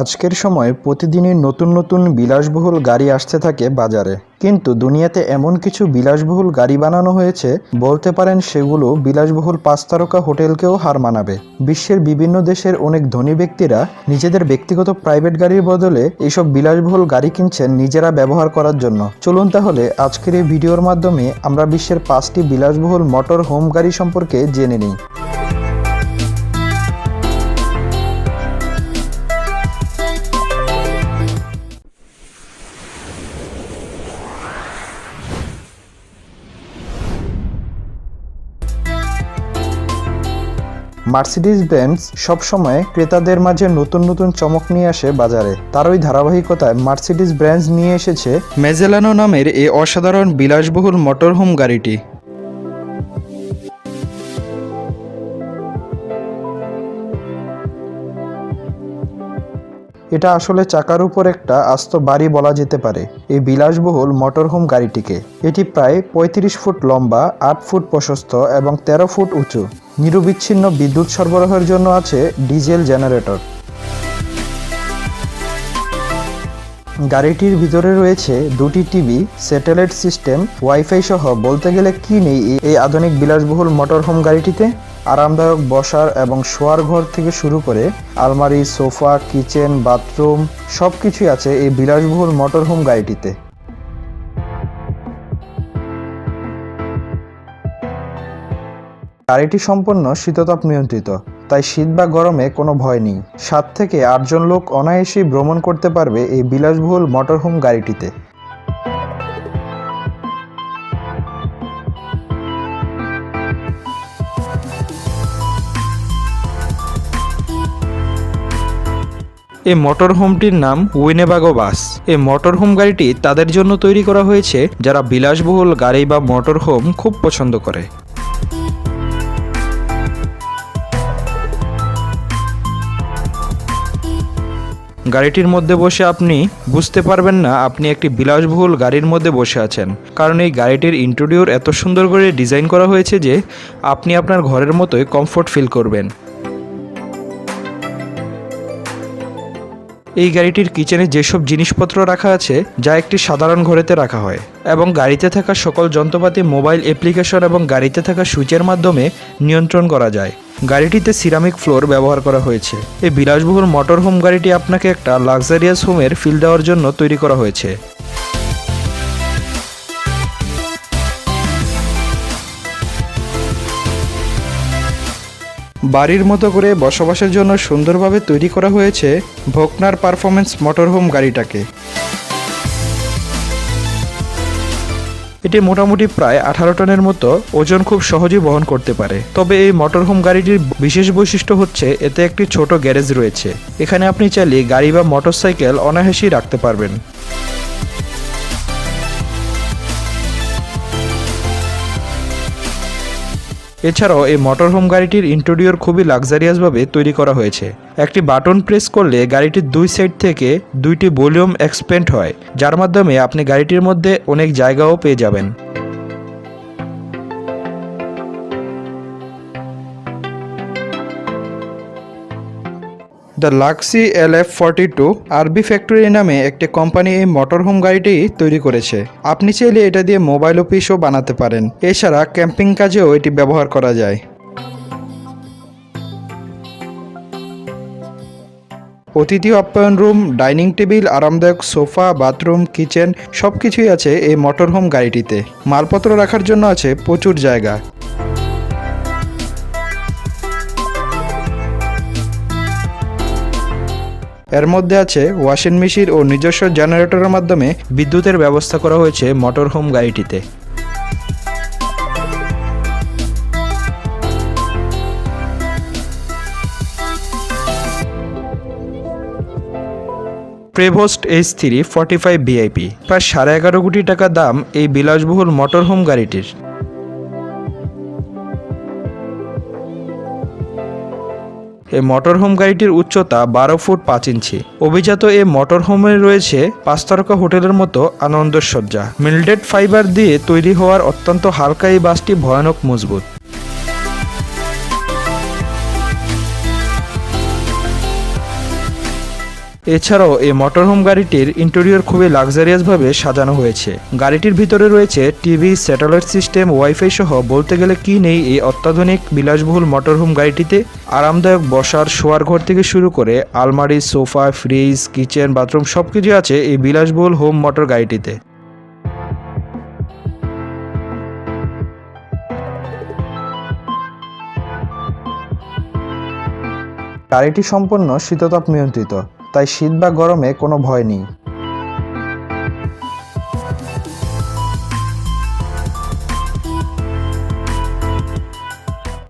আজকের সময় প্রতিদিনই নতুন নতুন বিলাসবহুল গাড়ি আসতে থাকে বাজারে। কিন্তু দুনিয়াতে এমন কিছু বিলাসবহুল গাড়ি বানানো হয়েছে, বলতে পারেন সেগুলো বিলাসবহুল পাঁচ তারকা হোটেলকেও হার মানাবে। বিশ্বের বিভিন্ন দেশের অনেক ধনী ব্যক্তিরা নিজেদের ব্যক্তিগত প্রাইভেট গাড়ির বদলে এইসব বিলাসবহুল গাড়ি কিনছেন নিজেরা ব্যবহার করার জন্য। চলুন তাহলে আজকের এই ভিডিওর মাধ্যমে আমরা বিশ্বের পাঁচটি বিলাসবহুল মোটর হোম গাড়ি সম্পর্কে জেনে নিই। মার্সিডিজ বেঞ্জ সবসময় ক্রেতাদের মাঝে নতুন নতুন চমক নিয়ে আসে বাজারে। তারই ধারাবাহিকতায় মার্সিডিজ ব্র্যান্ড নিয়ে এসেছে মেজেলানো নামের এই অসাধারণ বিলাসবহুল মোটরহোম গাড়িটি। এটা আসলে চাকার উপর একটা আস্ত বাড়ি বলা যেতে পারে, এই বিলাসবহুল মোটরহোম গাড়িটিকে। এটি প্রায় পঁয়ত্রিশ ফুট লম্বা, আট ফুট প্রশস্ত এবং তেরো ফুট উঁচু। নিরবিচ্ছিন্ন বিদ্যুৎ সরবরাহের জন্য আছে ডিজেল জেনারেটর। গাড়িটির ভিতরে রয়েছে দুটি টিভি, স্যাটেলাইট সিস্টেম, ওয়াইফাই সহ বলতে গেলে কি নেই এই- আধুনিক বিলাসবহুল মোটরহোম গাড়িটিতে? আরামদায়ক বসার এবং শোয়ার ঘর থেকে শুরু করে আলমারি, সোফা, কিচেন, বাথরুম সব কিছুই আছে এই বিলাসবহুল মোটরহোম গাড়িটিতে। গাড়িটি সম্পূর্ণ শীততাপ নিয়ন্ত্রিত, তাই শীত বা গরমে কোনো ভয় নেই। সাত থেকে আটজন লোক অনায়াসেই ভ্রমণ করতে পারবে এই বিলাসবহুল মোটরহোম গাড়িটিতে। এই মোটর হোমটির নাম উইনেবাগো বাস এই মোটর হোম গাড়িটি তাদের জন্য তৈরি করা হয়েছে যারা বিলাসবহুল গাড়ি বা মোটর হোম খুব পছন্দ করে। গাড়িটির মধ্যে বসে আপনি বুঝতে পারবেন না আপনি একটি বিলাসবহুল গাড়ির মধ্যে বসে আছেন। কারণ এই গাড়িটির ইন্টেরিয়র এত সুন্দর করে ডিজাইন করা হয়েছে যে আপনি আপনার ঘরের মতোই কমফোর্ট ফিল করবেন। এই গাড়িটির কিচেনে যেসব জিনিসপত্র রাখা আছে, যা একটি সাধারণ ঘরেতে রাখা হয় এবং গাড়িতে থাকা সকল যন্ত্রপাতি মোবাইল অ্যাপ্লিকেশন এবং গাড়িতে থাকা সুইচের মাধ্যমে নিয়ন্ত্রণ করা যায়। গাড়িটিতে সিরামিক ফ্লোর ব্যবহার করা হয়েছে। এই বিলাসবহুল মোটর হোম গাড়িটি আপনাকে একটা লাক্সারিয়াস হোমের ফিল দেওয়ার জন্য তৈরি করা হয়েছে। বাড়ির মতো করে বসবাসের জন্য সুন্দরভাবে তৈরি করা হয়েছে ভোকনার পারফরমেন্স মোটরহোম গাড়িটাকে। এটি মোটামুটি প্রায় আঠারো টনের মতো ওজন খুব সহজেই বহন করতে পারে। তবে এই মোটরহোম গাড়িটির বিশেষ বৈশিষ্ট্য হচ্ছে এতে একটি ছোট গ্যারেজ রয়েছে। এখানে আপনি চাইলে গাড়ি বা মোটরসাইকেল অনায়াসেই রাখতে পারবেন। এছাড়াও এই মোটরহোম গাড়িটির ইন্টেরিয়র খুবই লাক্সারিয়াসভাবে তৈরি করা হয়েছে। একটি বাটন প্রেস করলে গাড়িটির দুই সাইড থেকে দুইটি ভলিউম এক্সপেন্ড হয়, যার মাধ্যমে আপনি গাড়িটির মধ্যে অনেক জায়গাও পেয়ে যাবেন। The Luxi L F forty two RB factory নামে একটি কোম্পানি এই মোটরহোম গাড়িটি তৈরি করেছে। আপনি চাইলে এটা দিয়ে মোবাইল অফিসও বানাতে পারেন। এছাড়া ক্যাম্পিং কাজেও এটি ব্যবহার করা যায়। অতিথি আপ্যায়ন রুম, ডাইনিং টেবিল, আরামদায়ক সোফা, বাথরুম, কিচেন সব কিছুই আছে এই মোটরহোম গাড়িটিতে। মালপত্র রাখার জন্য আছে প্রচুর জায়গা। এর মধ্যে আছে ওয়াশিং মেশিন ও নিজস্ব জেনারেটরের মাধ্যমে বিদ্যুতের ব্যবস্থা করা হয়েছে motorhome গাড়িটিতে। Prevost H three forty five VIP প্রায় সাড়ে এগারো কোটি টাকা দাম এই বিলাসবহুল মোটরহোম গাড়িটির। এই মোটরহোম গাড়িটির উচ্চতা বারো ফুট পাঁচ ইঞ্চি। অভিজাত এই মোটরহোমে রয়েছে পাঁচ তারকা হোটেলের মতো আনন্দসজ্জা। মিল্ডেড ফাইবার দিয়ে তৈরি হওয়ার অত্যন্ত হালকা এই বাসটি ভয়ানক মজবুত। এছাড়াও এই মোটরহোম গাড়িটির ইন্টেরিয়র খুবই লাক্সারিয়াসভাবে সাজানো হয়েছে। গাড়িটির ভিতরে রয়েছে টিভি স্যাটেলাইট সিস্টেম ওয়াইফাই সহ বলতে গেলে কি নেই এই অত্যাধুনিক বিলাসবহুল মোটরহোম গাড়িটিতে আরামদায়ক বসার শোয়ার ঘর থেকে শুরু করে আলমারি, সোফা ফ্রিজ কিচেন বাথরুম সবকিছু আছে এই বিলাসবহুল হোম মোটর গাড়িটিতে। গাড়িটি সম্পূর্ণ শীততাপ নিয়ন্ত্রিত। তাই শীত বা গরমে কোনো ভয় নেই।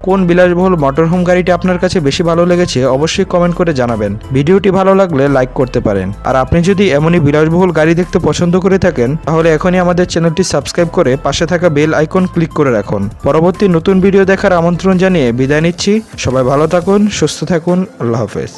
কোন বিলাসবহুল মোটরহোম গাড়িটি আপনার কাছে বেশি ভালো লেগেছে অবশ্যই কমেন্ট করে জানাবেন। ভিডিওটি ভালো লাগলে লাইক করতে পারেন। আর আপনি যদি এমনই বিলাসবহুল গাড়ি দেখতে পছন্দ করে থাকেন, তাহলে এখনই আমাদের চ্যানেলটি সাবস্ক্রাইব করে পাশে থাকা বেল আইকন ক্লিক করে রাখুন। পরবর্তী নতুন ভিডিও দেখার আমন্ত্রণ জানিয়ে বিদায় নিচ্ছি। সবাই ভালো থাকুন, সুস্থ থাকুন, আল্লাহ হাফেজ।